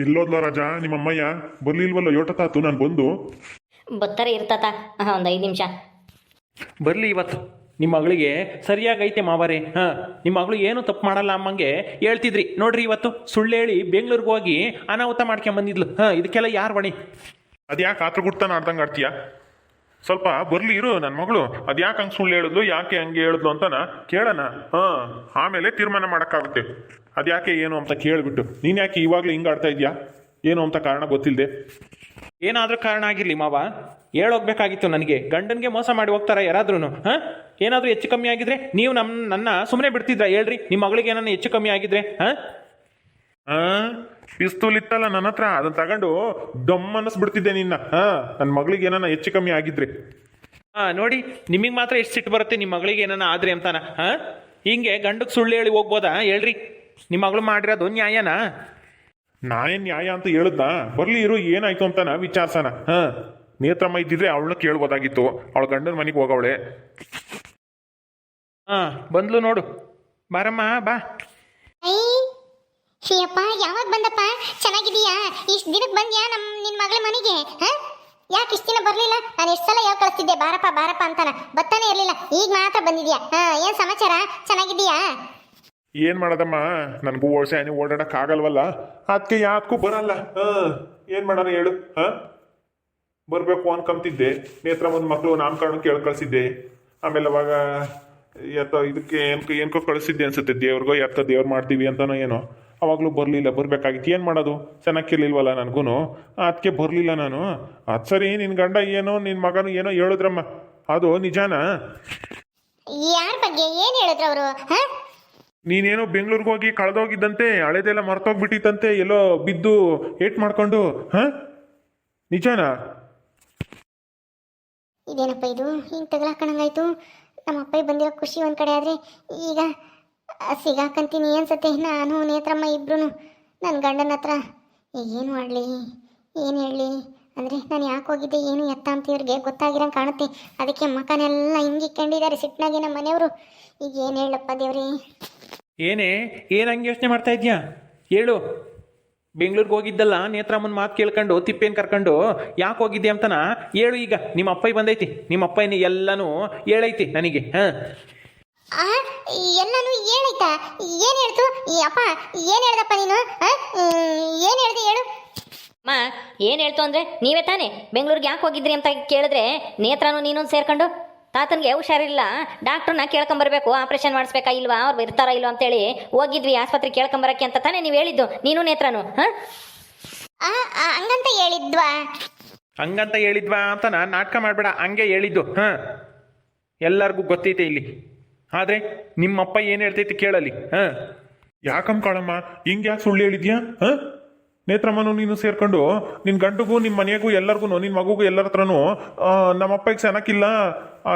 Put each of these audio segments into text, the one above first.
ಎಲ್ಲೋದ್ಲ ರಾಜ ನಿಮ್ಮ ಅಮ್ಮಯ್ಯ ಬರ್ಲಿಲ್ವಲ್ಲ? ಯೋಟತಾತು ನಾನು ಬಂದು. ಬತ್ತಾರೆ ಇರ್ತಾತ. ಒಂದು ಐದು ನಿಮಿಷ. ಬರಲಿ ಇವತ್ತು. ನಿಮ್ಮ ಮಗಳಿಗೆ ಸರಿಯಾಗೈತೆ ಮಾವರೇ. ಹಾಂ ನಿಮ್ಮ ಮಗಳು ಏನು ತಪ್ಪು ಮಾಡಲ್ಲ ಅಮ್ಮಂಗೆ ಹೇಳ್ತಿದ್ರಿ. ನೋಡ್ರಿ ಇವತ್ತು ಸುಳ್ಳು ಹೇಳಿ ಬೆಂಗಳೂರಿಗೆ ಹೋಗಿ ಅನಾಹುತ ಮಾಡ್ಕೊಂಬಂದಿದ್ಲು. ಹಾಂ ಇದಕ್ಕೆಲ್ಲ ಯಾರು ಹೊಣೆ? ಅದ್ಯಾಕೆ ಆತ್ರ ಗುಡ್ತಾನ ಆಡ್ದಂಗೆ ಆಡ್ತೀಯ? ಸ್ವಲ್ಪ ಬರ್ಲಿ ಇರು ನನ್ನ ಮಗಳು. ಅದ್ಯಾಕೆ ಹಂಗೆ ಸುಳ್ಳು ಹೇಳಿದ್ಲು ಯಾಕೆ ಹಂಗೆ ಹೇಳಿದ್ಲು ಅಂತನ ಕೇಳೋಣ. ಹಾಂ ಆಮೇಲೆ ತೀರ್ಮಾನ ಮಾಡೋಕ್ಕಾಗುತ್ತೆ. ಅದ್ಯಾಕೆ ಏನು ಅಂತ ಕೇಳಿಬಿಟ್ಟು. ನೀನು ಯಾಕೆ ಇವಾಗಲೇ ಹಿಂಗೆ ಆಡ್ತಾ ಇದೆಯಾ? ಏನು ಅಂತ ಕಾರಣ ಗೊತ್ತಿಲ್ಲದೆ ಏನಾದರೂ ಕಾರಣ ಆಗಿರಲಿ ಮಾವ. ಹೇಳೋಗ್ಬೇಕಾಗಿತ್ತು ನನಗೆ. ಗಂಡನಿಗೆ ಮೋಸ ಮಾಡಿ ಹೋಗ್ತಾರ ಯಾರಾದ್ರೂ ಹಾಂ? ಏನಾದರೂ ಹೆಚ್ಚು ಕಮ್ಮಿ ಆಗಿದ್ರೆ ನೀವು ನಮ್ಮ ನನ್ನ ಸುಮ್ಮನೆ ಬಿಡ್ತಿದ್ರ ಹೇಳ್ರಿ. ನಿಮ್ಮ ಮಗಳಿಗೆ ಏನನ್ನ ಹೆಚ್ಚು ಕಮ್ಮಿ ಆಗಿದ್ರೆ? ಹಾಂ? ಹಾಂ? ಪಿಸ್ತೂಲ್ ಇತ್ತಲ್ಲ ನನ್ನ ಹತ್ರ? ಅದನ್ನ ತಗೊಂಡು ಡೊಮ್ ಅನ್ನಿಸ್ಬಿಡ್ತಿದ್ದೆ ನಿನ್ನ. ಹಾಂ ನನ್ನ ಮಗಳಿಗೆ ಏನಾನ ಹೆಚ್ಚು ಕಮ್ಮಿ ಆಗಿದ್ರಿ. ಹಾಂ ನೋಡಿ ನಿಮಗ್ ಮಾತ್ರ ಎಷ್ಟು ಸಿಟ್ಟು ಬರುತ್ತೆ ನಿಮ್ಮ ಮಗಳಿಗೆ ಏನಾನ ಆದ್ರಿ ಅಂತಾನ? ಹಾಂ? ಹಿಂಗೆ ಗಂಡಕ್ಕೆ ಸುಳ್ಳು ಹೇಳಿ ಹೋಗ್ಬೋದಾ? ಹೇಳ್ರಿ. ನಿಮ್ಮ ಮಗಳು ಮಾಡಿರೋದು ನ್ಯಾಯನಾ? ನಾನೇನ್ ನ್ಯಾಯ ಅಂತ ಹೇಳದ್ನ? ಬರ್ಲಿ ಇರು ಏನಾಯ್ತು ಅಂತಾನ ವಿಚಾರ್ಸನ? ಹಾ ನೇತ್ರಮ್ಮ ಇದ್ದಿದ್ರೆ ಅವಳನ್ನ ಕೇಳ್ಬೋದಾಗಿತ್ತು. ಅವಳ ಗಂಡನ ಮನೆಗೆ ಹೋಗವಳೆ. ಹಾಂ ಬಂದ್ಲು ನೋಡು. ಬಾರಮ್ಮ ಬಾ. ಶಿಯಪ್ಪ ಯಾವಾಗ ಬಂದಪ್ಪ? ಚೆನ್ನಾಗಿದೀಯಾ ಇಷ್ಟು ದಿನಕ್ಕೆ ಬಂದ್ಯಾ ನಮ್ಮ ನಿನ್ನ ಮಗಳ ಮನೆಗೆ, ಹಾ? ಯಾಕೆ ಇಷ್ಟು ದಿನ ಬರಲಿಲ್ಲ? ನಾನು ಎಷ್ಟು ಸಲ ಯಾವ ಕಳಿಸ್ತಿದ್ದೆ? ಬಾರಪ್ಪ ಬಾರಪ್ಪ ಅಂತಾನ. ಬತ್ತಾನೆ ಇರಲಿಲ್ಲ. ಈಗ ಮಾತ್ರ ಬಂದಿದ್ಯಾ? ಹಾ, ಏನು ಸಮಾಚಾರ? ಚೆನ್ನಾಗಿದೀಯಾ ಏನು ಮಾಡೋದಮ್ಮ? ನನಗೂ ಓಡ್ಸೆ ಓಡಾಡಕ್ ಆಗಲ್ವಲ್ಲ? ಅದಕ್ಕೆ ಯಾವ್ದಕ್ಕೂ ಬರಲ್ಲ. ಹಾ, ಏನು ಮಾಡೋಣ ಹೇಳು, ಹಾ? ಬರ್ಬೇಕು ಅನ್ಕೊಂತಿದ್ದೆ ಒಂದು ಮಕ್ಕಳು ನಾಮಕರಣ ಕೇಳಿ ಕಳ್ಸಿದ್ದೆ. ಆಮೇಲೆ ಅವಾಗ ಎತ್ತ, ಇದಕ್ಕೆ ಏನ್ಕೋ ಏನ್ಕೋ ಕಳಿಸಿದ್ದೆ ಅನ್ಸುತ್ತೆ. ದೇವ್ರಿಗೋ ಎತ್ತ ದೇವ್ರು ಮಾಡ್ತೀವಿ ಅಂತನೋ ಏನೋ. ಅವಾಗಲೂ ಬರಲಿಲ್ಲ ಬರಬೇಕಾಗಿತ್ತು. ಏನು ಮಾಡೋದು? ಚೆನ್ನಾಗಿರ್ಲಿಲ್ವಲ್ಲ ನನಗೂ ಅದಕ್ಕೆ ಬರಲಿಲ್ಲ ನಾನು. ಅದು ಸರಿ ನಿನ್ನ ಗಂಡ ಏನೋ ನಿನ್ನ ಮಗನು ಏನೋ ಹೇಳಿದ್ರಮ್ಮ. ಅದು ನಿಜಾನ? ಯಾರ ಬಗ್ಗೆ? ಏನು ಹೇಳಿದ್ರು ಅವರು? ಹಾ? ನೀನೇನೋ ಬೆಂಗಳೂರಿಗೆ ಹೋಗಿ ಕಳೆದೋಗಿದ್ದಂತೆ ಹಳೆದೆಲ್ಲ ಮರ್ತೋಗ್ಬಿಟ್ಟಿತ್ತಂತೆ ಎಲ್ಲೋ ಬಿದ್ದು ಏಟ್ ಮಾಡ್ಕೊಂಡು ಹಾ? ನಿಜಾನಾ? ಇದೇನಪ್ಪ ಇದು? ಹಿಂಗೆ ತಗಲಾಕಣಂಗಾಯ್ತು ನಮ್ಮ ಅಪ್ಪ ಬಂದಿರೋ ಖುಷಿ ಒಂದು ಕಡೆ ಆದ್ರೆ ಈಗ ಸಿಗಾಕಂತೀನಿ ಅನ್ಸತ್ತೆ. ನಾನು ನೇತ್ರಮ್ಮ ಇಬ್ರು ನನ್ನ ಗಂಡನ ಹತ್ರ ಏನು ಮಾಡಲಿ? ಏನು ಹೇಳಲಿ? ಅಂದರೆ, ನಾನು ಯಾಕೆ ಹೋಗಿದ್ದೆ? ಏನು ಎತ್ತ ಅಂತ ಇವ್ರಿಗೆ ಗೊತ್ತಾಗಿರಂಗೆ ಕಾಣುತ್ತೆ. ಅದಕ್ಕೆ ಮಕನೆಲ್ಲ ಹಿಂಗಿಕ್ಕೊಂಡಿದ್ದಾರೆ ಸಿಟ್ಟಿನಾಗೆ ನಮ್ಮ ಮನೆಯವರು. ಈಗ ಏನು ಹೇಳಪ್ಪ ದೇವ್ರಿ? ಏನೇ, ಏನು ಹಂಗೆ ಯೋಚನೆ ಮಾಡ್ತಾ ಇದ್ದೀಯ ಹೇಳು. ಬೆಂಗಳೂರಿಗೆ ಹೋಗಿದ್ದಲ್ಲ, ನೇತ್ರಮ್ಮನ ಮಾತು ಕೇಳ್ಕೊಂಡು, ತಿಪ್ಪೇನು ಕರ್ಕೊಂಡು, ಯಾಕೆ ಹೋಗಿದ್ದೆ ಅಂತನ? ಹೇಳು ಈಗ. ನಿಮ್ಮ ಅಪ್ಪಯ್ಯ ಬಂದೈತಿ. ನಿಮ್ಮ ಅಪ್ಪಯ್ಯನ ಎಲ್ಲನೂ ಹೇಳೈತಿ ನನಗೆ, ಹಾಂ? ಎಲ್ಲನೂ ಏನಾಯ್ತಾ? ಏನು ಹೇಳ್ತು? ಅಪ್ಪ ಏನು ಹೇಳ್ದಪ್ಪ ನೀನು? ಏನು ಹೇಳ್ದೆ ಹೇಳು. ಅಮ್ಮ ಏನು ಹೇಳ್ತು ಅಂದರೆ ನೀವೇ ತಾನೇ? ಬೆಂಗಳೂರಿಗೆ ಯಾಕೆ ಹೋಗಿದ್ರಿ ಅಂತ ಕೇಳಿದ್ರೆ ನೇತ್ರನು ನೀನು ಸೇರ್ಕೊಂಡು? ತಾತನಿಗೆ ಹುಷಾರಿಲ್ಲ. ಡಾಕ್ಟ್ರನ್ನ ಕೇಳ್ಕೊಂಬರ್ಬೇಕು. ಆಪ್ರೇಷನ್ ಮಾಡಿಸ್ಬೇಕಾ ಇಲ್ವಾ? ಅವ್ರು ಇರ್ತಾರಾ ಇಲ್ವಾ ಅಂತೇಳಿ ಹೋಗಿದ್ವಿ ಆಸ್ಪತ್ರೆ ಕೇಳ್ಕೊಂಬರಕ್ಕೆ ಅಂತ ತಾನೇ ನೀವು ಹೇಳಿದ್ದು. ನೀನು ನೇತ್ರನು ಹಾಂ? ಆ ಆ, ಹಂಗಂತ ಹೇಳಿದ್ವಾ? ಹಂಗಂತ ಹೇಳಿದ್ವಾ ಅಂತ ನಾನು ನಾಟಕ ಮಾಡಬೇಡ. ಹಂಗೆ ಹೇಳಿದ್ದು ಹಾಂ? ಎಲ್ಲರಿಗೂ ಗೊತ್ತೈತೆ ಇಲ್ಲಿ. ಆದರೆ ನಿಮ್ಮಪ್ಪ ಏನು ಹೇಳ್ತೈತಿ ಕೇಳಲಿ, ಹಾಂ? ಯಾಕಮ್ಮ ಕಾಳಮ್ಮ, ಹಿಂಗೆ ಯಾಕೆ ಸುಳ್ಳು ಹೇಳಿದ್ಯಾ, ಹಾ? ನೇತ್ರಮ್ಮನು ನೀನು ಸೇರ್ಕೊಂಡು ನಿನ್ನ ಗಂಡಗೂ ನಿಮ್ಮ ಮನೆಗೂ ಎಲ್ಲರಿಗೂ ನಿನ್ನ ಮಗುಗೂ, ಎಲ್ಲರ ಹತ್ರನೂ ನಮ್ಮ ಅಪ್ಪಗೆ ಚೆನ್ನಾಗಿಲ್ಲ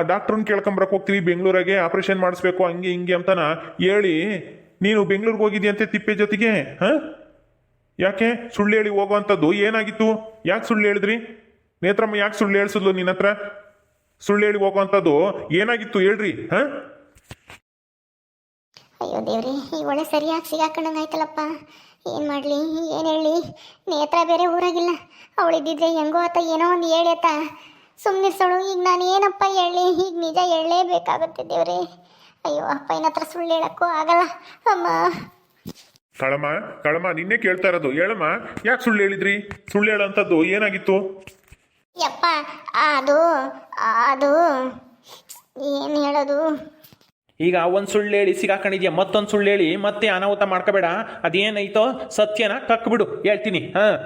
ಡಾಕ್ಟ್ರನ್ನ ಕೇಳ್ಕೊಂಬರಕ್ಕೆ ಹೋಗ್ತೀವಿ, ಬೆಂಗಳೂರಾಗೆ, ಆಪ್ರೇಷನ್ ಮಾಡಿಸ್ಬೇಕು, ಹಂಗೆ ಹಿಂಗೆ ಅಂತನ ಹೇಳಿ, ನೀನು ಬೆಂಗಳೂರಿಗೆ ಹೋಗಿದ್ಯಂತೆ ತಿಪ್ಪೆ ಜೊತೆಗೆ, ಹಾ? ಯಾಕೆ? ಸುಳ್ಳು ಹೇಳಿ ಹೋಗುವಂಥದ್ದು ಏನಾಗಿತ್ತು? ಯಾಕೆ ಸುಳ್ಳು ಹೇಳಿದ್ರಿ? ನೇತ್ರಮ್ಮ ಯಾಕೆ ಸುಳ್ಳು ಹೇಳಿಸಿದ್ಲು ನಿನ್ನ ಹತ್ರ ಸುಳ್ಳು ಹೇಳಿ ಹೋಗುವಂಥದ್ದು ಏನಾಗಿತ್ತು ಹೇಳ್ರಿ, ಹಾ? ಅಯ್ಯೋ ದೇವ್ರಿ ಈ ಒಳ್ಳೆ ಸರಿಯಾಗಿ ಸಿಗಾಕೊಂಡಂಗಾಯ್ತಲ್ಲಪ್ಪ ಏನು ಮಾಡಲಿ ಏನು ಹೇಳಿ ನೇತ್ರ ಬೇರೆ ಊರಾಗಿಲ್ಲ. ಅವಳಿದ್ದಿದ್ರೆ ಹೆಂಗೋ ಆತ ಏನೋ ಒಂದು ಹೇಳಿ ಆತ. ಸುಮ್ಮನಿರ್ಸೋಳು ಈಗ ನಾನು ಏನಪ್ಪ ಹೇಳಿ ಈಗ ನಿಜ ಹೇಳಲೇಬೇಕಾಗುತ್ತೆ ದೇವ್ರಿ. ಅಯ್ಯೋ ಅಪ್ಪ ಏನತ್ರ ಸುಳ್ಳು ಹೇಳಕ್ಕೂ ಆಗಲ್ಲ. ಅಮ್ಮ. ಕಳಮ್ಮ ಕಳಮ್ಮ ನಿನ್ನೆ ಕೇಳ್ತಾ ಇರೋದು. ಹೇಳಮ್ಮ ಯಾಕೆ ಸುಳ್ಳು ಹೇಳಿದ್ರಿ? ಸುಳ್ಳು ಹೇಳೋಂಥದ್ದು ಏನಾಗಿತ್ತು? ಯಪ್ಪ ಅದು ಅದು ಏನು ಹೇಳೋದು? ಈಗ ಒಂದು ಸುಳ್ಳು ಹೇಳಿ ಸಿಗಾಕೊಂಡಿದ್ಯಾ? ಮತ್ತೊಂದು ಸುಳ್ಳು ಹೇಳಿ ಮತ್ತೆ ಅನಾಹುತ ಮಾಡ್ಕೋಬೇಡ. ಅದೇನೈತೋ ಸತ್ಯನ ಕಕ್ಬಿಡು. ಹೇಳ್ತೀನಿ. ಹಾಂ.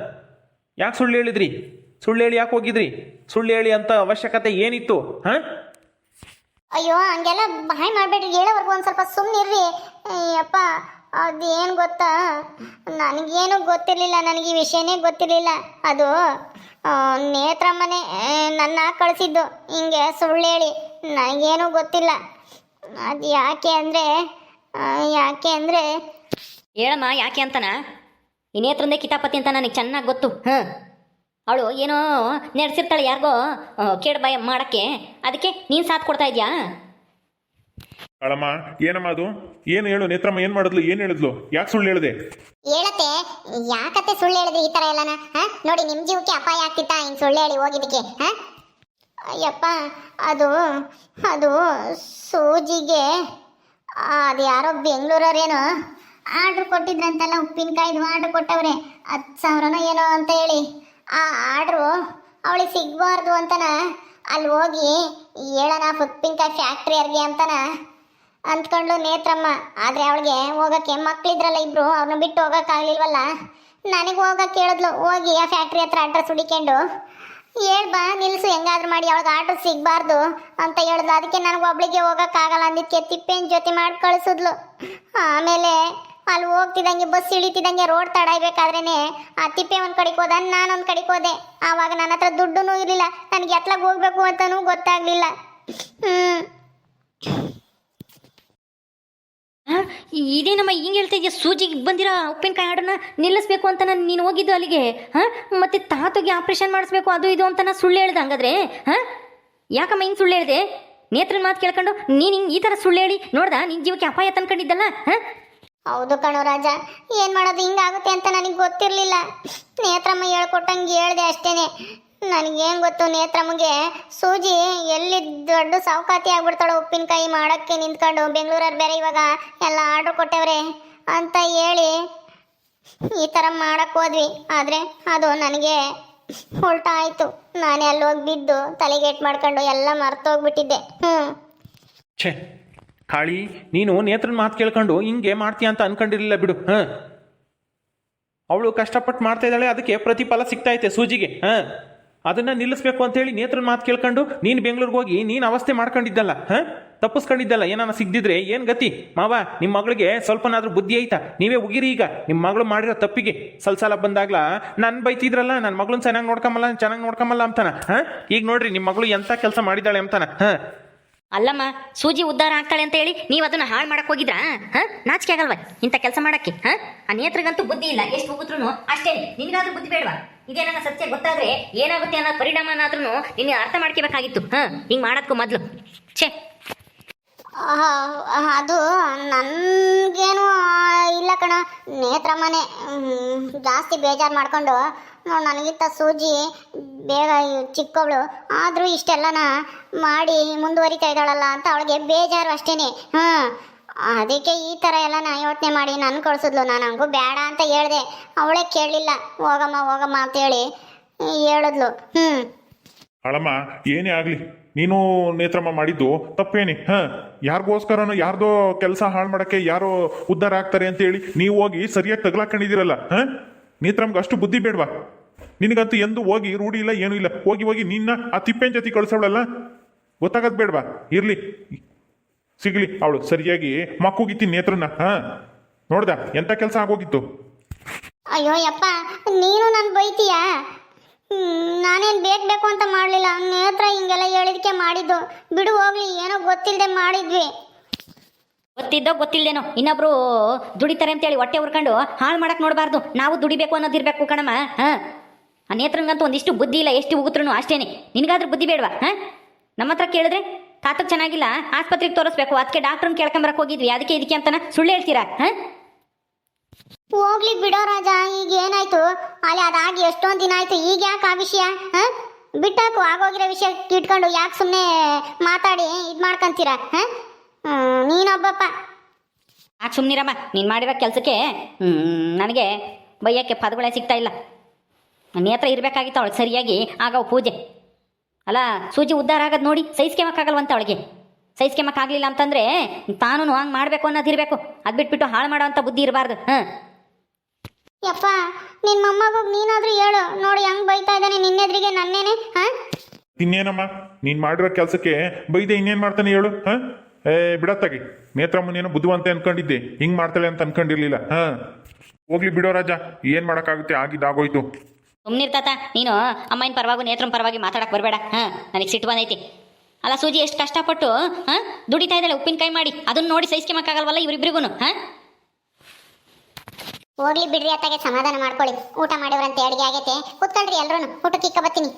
ಯಾಕೆ ಸುಳ್ಳು ಹೇಳಿದ್ರಿ ಸುಳ್ಳು ಹೇಳಿ ಯಾಕೆ ಹೋಗಿದ್ರಿ? ಸುಳ್ಳು ಹೇಳಿ ಅಂತ ಅವಶ್ಯಕತೆ ಏನಿತ್ತು? ಹಾಂ? ಅಯ್ಯೋ, ಹಂಗೆಲ್ಲ ಬಾಯ್ ಮಾಡಬೇಡ್ರಿ. ಹೇಳೋವರೆಗೂ ಒಂದು ಸ್ವಲ್ಪ ಸುಮ್ಮನಿರ್ರಿ ಅಪ್ಪ ಅದೇನು ಗೊತ್ತಾ? ನನಗೇನು ಗೊತ್ತಿರಲಿಲ್ಲ. ನನಗೆ ಈ ವಿಷಯನೇ ಗೊತ್ತಿರಲಿಲ್ಲ. ಅದು ನೇತ್ರಮ್ಮನೇ ನನ್ನ ಕಳಿಸಿದ್ದು. ಹಿಂಗೆ ಸುಳ್ಳು ಹೇಳಿ ನನಗೇನು ಗೊತ್ತಿಲ್ಲ. ಅದು ಯಾಕೆ ಅಂದರೆ ಯಾಕೆ ಅಂದರೆ ಹೇಳಮ್ಮ ಯಾಕೆ ಅಂತನ? ಈ ನೇತ್ರಂದೇ ಕಿತಾಪತಿ ಅಂತ ನನಗೆ ಚೆನ್ನಾಗಿ ಗೊತ್ತು. ಹಾಂ. ಅವಳು ಏನೋ ನಡೆಸಿರ್ತಾಳೆ ಯಾರಿಗೋ ಕೇಡ್ ಭಯ ಮಾಡೋಕ್ಕೆ. ಅದಕ್ಕೆ ನೀನು ಸಾಥ್ ಕೊಡ್ತಾ ಇದ್ಯಾ? ಅಳಮ್ಮ ಏನಮ್ಮ ಅದು? ಏನು ಹೇಳು? ನೇತ್ರಮ್ಮ ಏನು ಮಾಡಿದ್ಲು? ಏನು ಹೇಳಿದ್ಲು? ಯಾಕೆ ಸುಳ್ಳು ಹೇಳಿದೆ? ಹೇಳತ್ತೆ ಯಾಕತ್ತೆ ಸುಳ್ಳು ಹೇಳಿದ್ರಿ ಈ ತರ ಎಲ್ಲನ? ಹಾ? ನೋಡಿ ನಿಮ್ ಜೀವಕ್ಕೆ ಅಪಾಯ ಆಗ್ತಿತ್ತಾ? ಹಿಂಗ್ ಸುಳ್ಳು ಹೇಳಿ ಹೋಗಿದ್ದಕ್ಕೆ ಹಾ? ಅಯ್ಯಪ್ಪ, ಅದು ಅದು ಸೂಜಿಗೆ, ಅದು ಯಾರೋ ಬೆಂಗಳೂರವ್ರೇನೋ ಆರ್ಡ್ರ್ ಕೊಟ್ಟಿದ್ರಂತಲ್ಲ ಉಪ್ಪಿನಕಾಯ್ದು ಆರ್ಡ್ರ್ ಕೊಟ್ಟವ್ರೆ, ಹತ್ತು ಸಾವಿರನೋ ಏನೋ ಅಂತ ಹೇಳಿ. ಆ ಆರ್ಡ್ರು ಅವಳಿಗೆ ಸಿಗಬಾರ್ದು ಅಂತನ, ಅಲ್ಲಿ ಹೋಗಿ ಹೇಳೋಣ ಉಪ್ಪಿನಕಾಯಿ ಫ್ಯಾಕ್ಟ್ರಿಯರ್ಗೆ ಅಂತನ ಅಂದ್ಕೊಂಡ್ಲು ನೇತ್ರಮ್ಮ. ಆದರೆ ಅವಳಿಗೆ ಹೋಗಕ್ಕೆ ಮಕ್ಕಳಿದ್ರಲ್ಲ ಇಬ್ಬರು ಅವ್ರನ್ನ ಬಿಟ್ಟು ಹೋಗೋಕ್ಕಾಗಲಿಲ್ವಲ್ಲ? ನನಗೆ ಹೋಗಕ್ಕೆ ಹೇಳಿದ್ಲು ಹೋಗಿ ಆ ಫ್ಯಾಕ್ಟ್ರಿ ಹತ್ರ ಅಡ್ರೆಸ್ ಹುಡಿಕೊಂಡು ಹೇಳ್ ಬಾ ನಿಲ್ಸು ಹೆಂಗಾದ್ರು ಮಾಡಿ ಅವಳಿಗೆ ಆಟೋ ಸಿಗಬಾರ್ದು ಅಂತ ಹೇಳ್ದು. ಅದಕ್ಕೆ ನನಗೆ ಒಬ್ಳಿಗೆ ಹೋಗೋಕ್ಕಾಗಲ್ಲ ಅಂದಿದ್ಕೆ ತಿಪ್ಪೇನ್ ಜೊತೆ ಮಾಡಿ ಕಳಿಸಿದ್ಲು. ಆಮೇಲೆ ಅಲ್ಲಿ ಹೋಗ್ತಿದ್ದಂಗೆ ಬಸ್ ಇಳಿತಿದ್ದಂಗೆ ರೋಡ್ ತಡಾಯ್ಬೇಕಾದ್ರೇ ಆ ತಿಪ್ಪೆ ಒಂದ್ ಕಡೆಗೆ ಹೋದ ನಾನು ಒಂದ್ ಕಡೆಗೆ ಹೋದೆ. ಆವಾಗ ನನ್ನ ಹತ್ರ ದುಡ್ಡು ಇರಲಿಲ್ಲ. ನನಗೆ ಎತ್ಲಾಗ ಹೋಗ್ಬೇಕು ಅಂತನೂ ಗೊತ್ತಾಗ್ಲಿಲ್ಲ. ಆ, ಇದೇನಮ್ಮ ಹಿಂಗೆ ಹೇಳ್ತಾ ಇದೆಯಾ ಸೂಜಿಗೆ ಬಂದಿರೋ ಉಪ್ಪಿನಕಾಯಿ ಆರ್ಡರ್ನ ನಿಲ್ಲಿಸ್ಬೇಕು ಅಂತ ನಾನು ನೀನು ಹೋಗಿದ್ದು ಅಲ್ಲಿಗೆ, ಹಾಂ? ಮತ್ತೆ ತಾತೋಗಿ ಆಪ್ರೇಷನ್ ಮಾಡಿಸ್ಬೇಕು, ಅದು ಇದು ಅಂತ ನಾನು ಸುಳ್ಳು ಹೇಳ್ದೆ ಹಂಗಾದ್ರೆ, ಹಾಂ? ಯಾಕಮ್ಮ ಹಿಂಗೆ ಸುಳ್ಳು ಹೇಳಿದೆ? ನೇತ್ರನ ಮಾತು ಕೇಳ್ಕೊಂಡು ನೀನು ಹಿಂಗೆ ಈ ಥರ ಸುಳ್ಳು ಹೇಳಿ, ನೋಡ್ದ? ನಿನ್ನ ಜೀವಕ್ಕೆ ಅಪಾಯ ತಂದ್ಕೊಂಡಿದ್ದಲ್ಲ, ಹಾಂ? ಹೌದು ಕಣೋ ರಾಜ, ಏನು ಮಾಡೋದು ಹಿಂಗಾಗುತ್ತೆ ಅಂತ ನನಗೆ ಗೊತ್ತಿರಲಿಲ್ಲ. ನೇತ್ರಮ್ಮ ಹೇಳ್ಕೊಟ್ಟಂಗೆ ಹೇಳ್ದೆ ಅಷ್ಟೇನೆ. ನನಗೇನ್ ಗೊತ್ತು ನೇತ್ರಮ್ಮಗೆ ಸೂಜಿ ಎಲ್ಲಿ ದೊಡ್ಡ ಸಾವುಕಾತಿ ಆಗ್ಬಿಡ್ತಾಳೆ ಉಪ್ಪಿನಕಾಯಿ ಮಾಡಕ್ಕೆ ನಿಂತ್ಕೊಂಡು ಬೆಂಗಳೂರವ್ರು ಬೇರೆ ಇವಾಗ ಎಲ್ಲ ಆರ್ಡ್ರ್ ಕೊಟ್ಟವ್ರೆ ಅಂತ ಹೇಳಿ ಈ ಥರ ಮಾಡಕ್ ಹೋದ್ವಿ. ಆದರೆ ಅದು ನನಗೆ ಉಲ್ಟಾ ಆಯಿತು. ನಾನೇ ಅಲ್ಲಿ ಹೋಗಿ ಬಿದ್ದು ತಲೆಗೇಟ್ ಮಾಡ್ಕೊಂಡು ಎಲ್ಲ ಮರ್ತೋಗ್ಬಿಟ್ಟಿದ್ದೆ. ಹ್ಞೂ ಛೇ, ಕಾಳಿ, ನೀನು ನೇತ್ರನ ಮಾತು ಕೇಳ್ಕೊಂಡು ಹಿಂಗೆ ಮಾಡ್ತೀಯ ಅಂತ ಅನ್ಕೊಂಡಿರಲಿಲ್ಲ ಬಿಡು, ಹಾಂ? ಅವಳು ಕಷ್ಟಪಟ್ಟು ಮಾಡ್ತಾ ಇದ್ದಾಳೆ, ಅದಕ್ಕೆ ಪ್ರತಿಫಲ ಸಿಗ್ತಾ ಐತೆ ಸೂಜಿಗೆ, ಹಾಂ? ಅದನ್ನು ನಿಲ್ಲಿಸ್ಬೇಕು ಅಂತೇಳಿ ನೇತ್ರನ ಮಾತು ಕೇಳ್ಕೊಂಡು, ನೀನು ಬೆಂಗಳೂರಿಗೆ ಹೋಗಿ, ನೀನು ಅವಸ್ಥೆ ಮಾಡ್ಕೊಂಡಿದ್ದಲ್ಲ, ಹಾಂ? ತಪ್ಪಿಸ್ಕೊಂಡಿದ್ದಲ್ಲ, ಏನಾನ ಸಿಗ್ದಿದ್ರೆ ಏನು ಗತಿ? ಮಾವ ನಿಮ್ಮ ಮಗಳಿಗೆ ಸ್ವಲ್ಪನಾದ್ರೂ ಬುದ್ಧಿ ಐತಾ? ನೀವೇ ಉಗಿರಿ ಈಗ ನಿಮ್ಮ ಮಗಳು ಮಾಡಿರೋ ತಪ್ಪಿಗೆ. ಸಲ್ಸಲ ಬಂದಾಗ್ಲ ನನ್ನ ಬೈತಿದ್ರಲ್ಲ ನನ್ನ ಮಗಳನ್ನ ಚೆನ್ನಾಗಿ ನೋಡ್ಕೊಂಬಲ್ಲ ಚೆನ್ನಾಗಿ ನೋಡ್ಕೊಂಬಲ್ಲ ಅಂತಾನ, ಹಾಂ? ಈಗ ನೋಡ್ರಿ ನಿಮ್ಮ ಮಗಳು ಎಂಥ ಕೆಲಸ ಮಾಡಿದ್ದಾಳೆ ಅಂತಾನ, ಹಾಂ? ಅಲ್ಲಮ್ಮ, ಸೂಜಿ ಉದ್ಧಾರ ಆಗ್ತಾಳೆ ಅಂತ ಹೇಳಿ ನೀವು ಅದನ್ನ ಹಾಳು ಮಾಡಕ್ ಹೋಗಿದ್ರಾ? ಹಾ? ನಾಚಿಕೆ ಆಗಲ್ವಾ ಇಂಥ ಕೆಲಸ ಮಾಡಕ್ಕೆ, ಹಾ? ಆ ನೇತ್ರಗಂತೂ ಬುದ್ಧಿ ಇಲ್ಲ, ಎಷ್ಟು ಹೋಗುತ್ತೂ ಅಷ್ಟೇ ನಿನಗಾದ್ರೂ ಬುದ್ಧಿ ಬೇಡವಾ? ಇದೇ ನನ್ನ ಸತ್ಯ, ಗೊತ್ತಾದ್ರೆ ಏನಾಗುತ್ತೆ ಅನ್ನೋ ಪರಿಣಾಮನಾದ್ರೂ ನೀನು ಅರ್ಥ ಮಾಡ್ಕೋಬೇಕಾಗಿತ್ತು. ಹಾ, ಹಿಂಗ್ ಮಾಡೋದಕ್ಕೂ ಮೊದಲು. ಛೇ. ಅದು ನನಗೇನು ಇಲ್ಲ ಕಣ. ನೇತ್ರಮ್ಮನೆ ಮನೆ ಜಾಸ್ತಿ ಬೇಜಾರು ಮಾಡ್ಕೊಂಡು ನನಗಿಂತ ಸೂಜಿ, ಬೇಗ ಚಿಕ್ಕವಳು ಆದರೂ ಇಷ್ಟೆಲ್ಲನ ಮಾಡಿ ಮುಂದುವರಿತಾ ಇದ್ದಾಳಲ್ಲ ಅಂತ ಅವಳಿಗೆ ಬೇಜಾರು ಅಷ್ಟೇನೆ. ಹಾಂ. ಅದಕ್ಕೆ ಈ ಥರ ಎಲ್ಲ ನಾ ಯೋಚನೆ ಮಾಡಿ ನನ್ನ ಕಳಿಸಿದ್ಲು ನಾನು ಹಂಗೂ ಬೇಡ ಅಂತ ಹೇಳಿದೆ. ಅವಳೇ ಕೇಳಲಿಲ್ಲ ಹೋಗಮ್ಮ ಹೋಗಮ್ಮ ಅಂತೇಳಿ ಹೇಳಿದ್ಲು. ಹ್ಞೂ ಅಳಮ್ಮ, ಏನೇ ಆಗಲಿ. ನೀನು ನೇತ್ರಮ್ಮ ಮಾಡಿದ್ದು ತಪ್ಪೇನಿ. ಹಾಂ, ಯಾರಿಗೋಸ್ಕರನೋ ಯಾರ್ದೋ ಕೆಲಸ ಹಾಳು ಮಾಡೋಕ್ಕೆ ಯಾರೋ ಉದ್ಧಾರ ಆಗ್ತಾರೆ ಅಂತೇಳಿ ನೀವು ಹೋಗಿ ಸರಿಯಾಗಿ ತಗ್ಲಾಕೊಂಡಿದ್ದೀರಲ್ಲ, ಹಾಂ? ನೇತ್ರಮ್ಗೆ ಅಷ್ಟು ಬುದ್ಧಿ ಬೇಡವಾ? ನಿನಗಂತೂ ಎಂದು ಹೋಗಿ ರೂಢಿ ಇಲ್ಲ, ಏನೂ ಇಲ್ಲ. ಹೋಗಿ ಹೋಗಿ ನಿನ್ನ ಆ ತಿಪ್ಪೆನ ಜೊತೆ ಕಳ್ಸವಳಲ್ಲ? ಗೊತ್ತಾಗದ್ ಬೇಡವಾ? ಇರ್ಲಿ. ಸಿಗ್ಲಿ ಅವಳು ಸರಿಯಾಗಿ ಮಕ್ಕುಗಿತ್ತಿ ನೇತ್ರನ ಹಾಂ? ನೋಡ್ದ ಎಂಥ ಕೆಲಸ ಆಗೋಗಿತ್ತು? ಅಯ್ಯೋ ಯಪ್ಪ ನೀನು ನಾನು ಬೈತೀಯ? ನಾನೇನು ಬೇಕು ಬೇಕು ಅಂತ ಮಾಡಲಿಲ್ಲ. ನೇತ್ರ ಹಿಂಗೆಲ್ಲ ಹೇಳಿದಕ್ಕೆ ಮಾಡಿದ್ದು. ಬಿಡು ಹೋಗ್ಲಿ ಏನೋ ಗೊತ್ತಿಲ್ಲದೆ ಮಾಡಿದ್ವಿ. ಗೊತ್ತಿದ್ದೋ ಗೊತ್ತಿಲ್ಲದೇನೋ ಇನ್ನೊಬ್ರು ದುಡಿತಾರೆ ಅಂತೇಳಿ ಹೊಟ್ಟೆ ಉರ್ಕೊಂಡು ಹಾಳು ಮಾಡಕ್ ನೋಡಬಾರ್ದು. ನಾವು ದುಡಿಬೇಕು ಅನ್ನೋದಿರ್ಬೇಕು ಕಣಮ್ಮ ಹಾ? ಆ ನೇತ್ರಂಗಂತೂ ಒಂದಿಷ್ಟು ಬುದ್ಧಿ ಇಲ್ಲ ಎಷ್ಟು ಉಗುತ್ರೂ ಅಷ್ಟೇನೆ. ನಿನಗಾದ್ರೂ ಬುದ್ಧಿ ಬೇಡವಾ ಹಾ? ನಮ್ಮ ಹತ್ರ ಕೇಳಿದ್ರೆ? ತಾತಕ್ ಚೆನ್ನಾಗಿಲ್ಲ? ಆಸ್ಪತ್ರೆಗೆ ತೋರಿಸ್ಬೇಕು. ಅದಕ್ಕೆ ಡಾಕ್ಟ್ರನ್ನ ಕೇಳ್ಕೊಂಬರಕ್ ಹೋಗಿದ್ವಿ. ಅದಕ್ಕೆ ಇದಕ್ಕೆ ಅಂತಾನ ಸುಳ್ಳು ಹೇಳ್ತೀರಾ? ಹಾಂ? ಹೋಗ್ಲಿ ಬಿಡೋ ರಾಜ ಈಗ ಏನಾಯ್ತು? ಅಲ್ಲಿ ಅದಾಗಿ ಎಷ್ಟೊಂದು ದಿನ ಆಯ್ತು. ಈಗ ಯಾಕೆ ಆ ವಿಷಯ? ಹಾಂ? ಬಿಟ್ಟಾಕು ಆಗೋಗಿರೋ ವಿಷಯ ಇಟ್ಕೊಂಡು ಯಾಕೆ ಸುಮ್ಮನೆ ಮಾತಾಡಿ ಇದು ಮಾಡ್ಕಂತೀರಾ? ಹಾಂ? ನೀನೊಬ್ಬಪ್ಪ. ಯಾಕೆ ಸುಮ್ಮನಿರಮ್ಮ ನೀನು ಮಾಡಿರೋ ಕೆಲಸಕ್ಕೆ ನನಗೆ ಬೈಯೋಕ್ಕೆ ಪದಗಳೇ ಸಿಗ್ತಾ ಇಲ್ಲ. ನೇತ್ರ ಇರಬೇಕಾಗಿತ್ತು ಅವಳು ಸರಿಯಾಗಿ. ಆಗವು ಪೂಜೆ. ಅಲ್ಲ ಸೂಜಿ ಉದ್ಧಾರ ಆಗೋದು ನೋಡಿ ಸಹಿಸ್ಕೆಮಕ್ಕಾಗಲ್ವಂತ ಅವಳಿಗೆ. ಸಹಿಸ್ಕೆಮಕ್ಕಾಗಲಿಲ್ಲ ಅಂತಂದರೆ ತಾನು ಹಂಗೆ ಮಾಡಬೇಕು ಅನ್ನೋದಿರಬೇಕು ಅದು ಬಿಟ್ಬಿಟ್ಟು ಹಾಳು ಮಾಡೋವಂಥ ಬುದ್ಧಿ ಇರಬಾರ್ದು. ಹಾಂ. ಯಪ್ಪ ನಿನ್ನ ಮೊಮ್ಮಗೋಗಿ ನೀನಾದರೂ ಹೇಳು. ನೋಡಿ ಹೆಂಗೆ ಬೈತಾ ಇದ್ದಾನೆ ನಿನ್ನೆದ್ರಿಗೆ ನನ್ನೇನೆ ಹಾಂ? ಇನ್ನೇನಮ್ಮ? ನೀನು ಮಾಡಿರೋ ಕೆಲಸಕ್ಕೆ ಬೈದೆ ಇನ್ನೇನು ಮಾಡ್ತಾನೆ ಹೇಳು ಹಾಂ? ಏ ಬಿಡತ್ತಾಗಿ ನೇತ್ರಮ್ಮನೇನು ಬುದ್ಧಿವಂತೆ ಅನ್ಕೊಂಡಿದ್ದೆ. ಹಿಂಗೆ ಮಾಡ್ತಾಳೆ ಅಂತ ಅನ್ಕೊಂಡಿರ್ಲಿಲ್ಲ ಹಾಂ? ಹೋಗ್ಲಿ ಬಿಡೋ ರಾಜ. ಏನು ಮಾಡೋಕ್ಕಾಗುತ್ತೆ? ಆಗಿದ್ದಾಗೋಯ್ತು. ಸುಮ್ಮನಿರ್ತಾತ ನೀನು ಅಮ್ಮನ ಪರವಾಗಿ ನೇತ್ರಂ ಪರವಾಗಿ ಮಾತಾಡಕ್ಕೆ ಬರಬೇಡ, ಹಾ? ನನಗೆ ಸಿಟ್ಟು ಬಂದೈತಿ. ಅಲ್ಲ ಸೂಜಿ, ಎಷ್ಟು ಕಷ್ಟಪಟ್ಟು, ಹಾಂ? ದುಡಿತಾ ಇದ್ದಾಳೆ, ಉಪ್ಪಿನಕಾಯಿ ಮಾಡಿ. ಅದನ್ನ ನೋಡಿ ಸಹಿಸ್ಕೆಮಕ್ಕಾಗಲ್ವಲ್ಲ ಇವರಿಬ್ರಿಗೂ ಹಾ? ಹೋಗ್ಲಿ ಬಿಡ್ರಿ ಅತ್ತಾಗೆ, ಸಮಾಧಾನ ಮಾಡ್ಕೊಳ್ಳಿ. ಊಟ ಮಾಡಿವ್ರಂತೆ, ಅಡಿಗೆ ಆಗೈತೆ. ಕೂತ್ಕೊಳ್ರಿ ಎಲ್ಲರೂ ಊಟಕ್ಕೆ ಇಕ್ಕ ಬತ್ತೀನಿ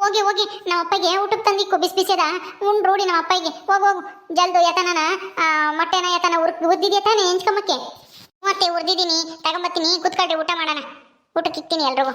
ಹೋಗಿ ಹೋಗಿ, ನಮ್ಮ ಅಪ್ಪಗೆ ಊಟಕ್ಕೆ ತಂದಿಕ್ಕು, ಬಿಸಿ ಬಿಸಿದ ಉಂಡ್ ರೂಢಿ ನಮ್ಮ ಅಪ್ಪಗೆ. ಹೋಗು ಹೋಗು, ಜಲ್ದು ಯತನನ ಮೊಟ್ಟೆನ ಯತನ ಉರ್ ಉದ್ದಿದ್ಯ ತಾನೆ ಹೆಂಚ್ಕೊಂಬಕ್ಕೆ? ಮತ್ತೆ ಉರ್ದಿದ್ದೀನಿ, ತಗೊಂಬತ್ತೀನಿ, ಕುತ್ಕೊಳ್ರಿ, ಊಟ ಮಾಡೋಣ. ಊಟಕ್ಕೆ ಇಕ್ತೀನಿ ಎಲ್ರಿಗೂ.